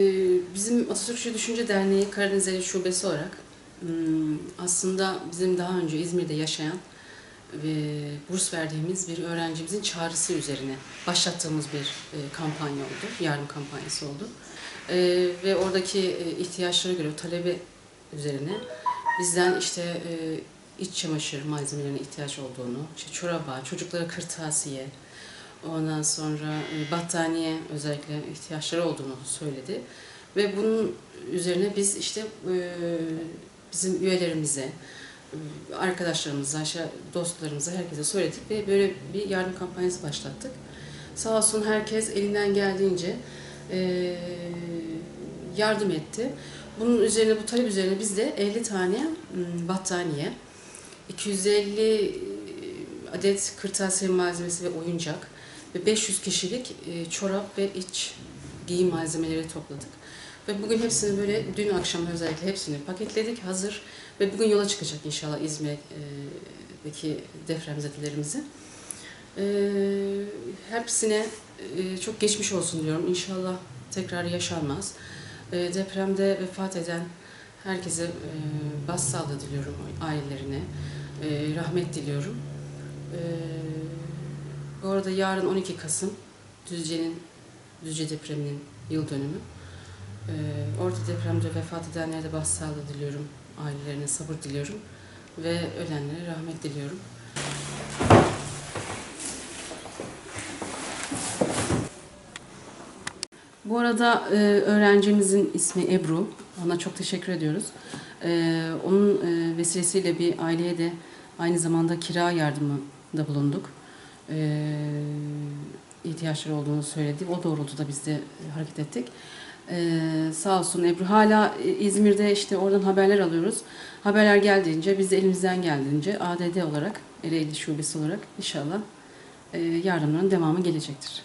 Ee, Bizim Atatürkçü Düşünce Derneği Karadenizeli Şubesi olarak hmm, aslında bizim daha önce İzmir'de yaşayan ve burs verdiğimiz bir öğrencimizin çağrısı üzerine başlattığımız bir e, kampanya oldu, yardım kampanyası oldu. Ee, Ve oradaki e, ihtiyaçlara göre, talebi üzerine bizden işte e, iç çamaşır malzemelerine ihtiyaç olduğunu, işte çoraba, çocuklara kırtasiye, Ondan sonra e, battaniye özellikle ihtiyaçları olduğunu söyledi. Ve bunun üzerine biz işte e, bizim üyelerimize, e, arkadaşlarımıza, dostlarımıza, herkese söyledik ve böyle bir yardım kampanyası başlattık. Sağ olsun herkes elinden geldiğince yardım etti. Bunun üzerine, bu talep üzerine biz de 50 tane battaniye, 250 adet kırtasiye malzemesi ve oyuncak, ve 500 kişilik e, çorap ve iç giyim malzemeleri topladık. Ve bugün hepsini böyle dün akşam özellikle hepsini paketledik hazır ve bugün yola çıkacak inşallah İzmir'deki depremzedelerimizi. E, hepsine e, çok geçmiş olsun diyorum. İnşallah tekrar yaşanmaz. Depremde vefat eden herkese başsağlığı diliyorum ailelerine. Rahmet diliyorum. E, bu arada yarın 12 Kasım Düzce'nin Düzce depreminin yıl dönümü. Ee, orada depremde vefat edenlere de başsağlığı diliyorum. Ailelerine sabır diliyorum. Ve ölenlere rahmet diliyorum. Bu arada e, öğrencimizin ismi Ebru. Ona çok teşekkür ediyoruz. E, onun e, vesilesiyle bir aileye de aynı zamanda kira yardımında bulunduk e, ihtiyaçları olduğunu söyledi. O doğrultuda biz de hareket ettik. E, sağ olsun Ebru. Hala İzmir'de işte oradan haberler alıyoruz. Haberler geldiğince biz de elimizden geldiğince ADD olarak, Ereğli Şubesi olarak inşallah e, yardımların devamı gelecektir.